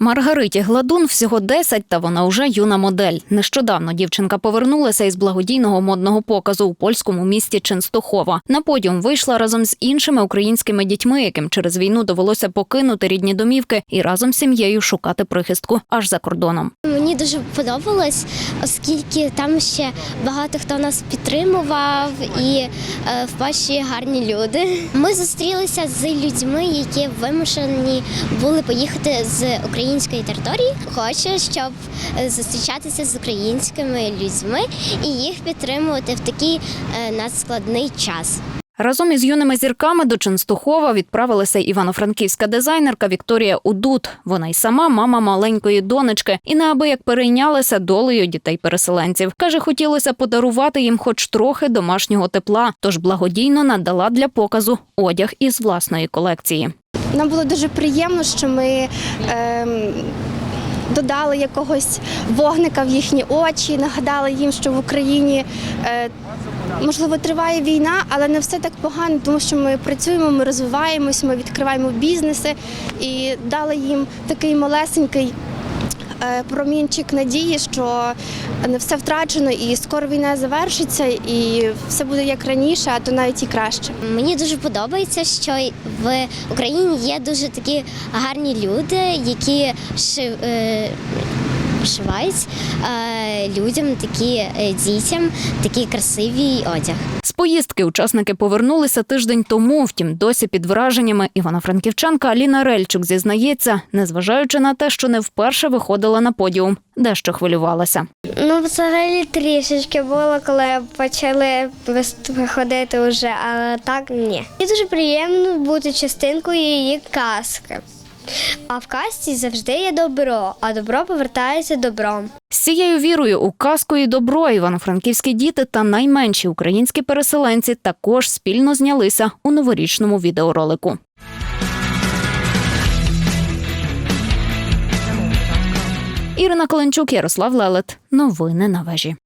Маргариті Гладун всього 10, та вона вже юна модель. Нещодавно дівчинка повернулася із благодійного модного показу у польському місті Ченстохова. На подіум вийшла разом з іншими українськими дітьми, яким через війну довелося покинути рідні домівки і разом з сім'єю шукати прихистку аж за кордоном. Мені дуже подобалось, оскільки там ще багато хто нас підтримував і е, в Польщі гарні люди. Ми зустрілися з людьми, які вимушені були поїхати з української території. Хочу, щоб е, зустрічатися з українськими людьми і їх підтримувати в такий е, надскладний час. Разом із юними зірками до Ченстухова відправилася івано-франківська дизайнерка Вікторія Удут. Вона й сама мама маленької донечки і неабияк перейнялася долею дітей-переселенців. Каже, хотілося подарувати їм хоч трохи домашнього тепла, тож благодійно надала для показу одяг із власної колекції. Нам було дуже приємно, що ми е, додали якогось вогника в їхні очі, нагадали їм, що в Україні е, можливо триває війна, але не все так погано, тому що ми працюємо, ми розвиваємось, ми відкриваємо бізнеси і дали їм такий малесенький. Е, Промінчик надії, що не все втрачено, і скоро війна завершиться, і все буде як раніше, а то навіть і краще. Мені дуже подобається, що в Україні є дуже такі гарні люди, які е, шивають е, людям, такі е, дітям, такий красивий одяг. З поїздки учасники повернулися тиждень тому. Втім, досі під враженнями Івано-Франківчанка Аліна Рельчук зізнається, незважаючи на те, що не вперше виходила на подіум, дещо хвилювалася. Ну, взагалі трішечки було, коли почали виходити вже, але так ні. І дуже приємно бути частинкою її казки. А в казці завжди є добро, а добро повертається добром. З цією вірою у казку і добро івано-франківські діти та найменші українські переселенці також спільно знялися у новорічному відеоролику. Ірина Коленчук, Ярослав Лелет. Новини на вежі.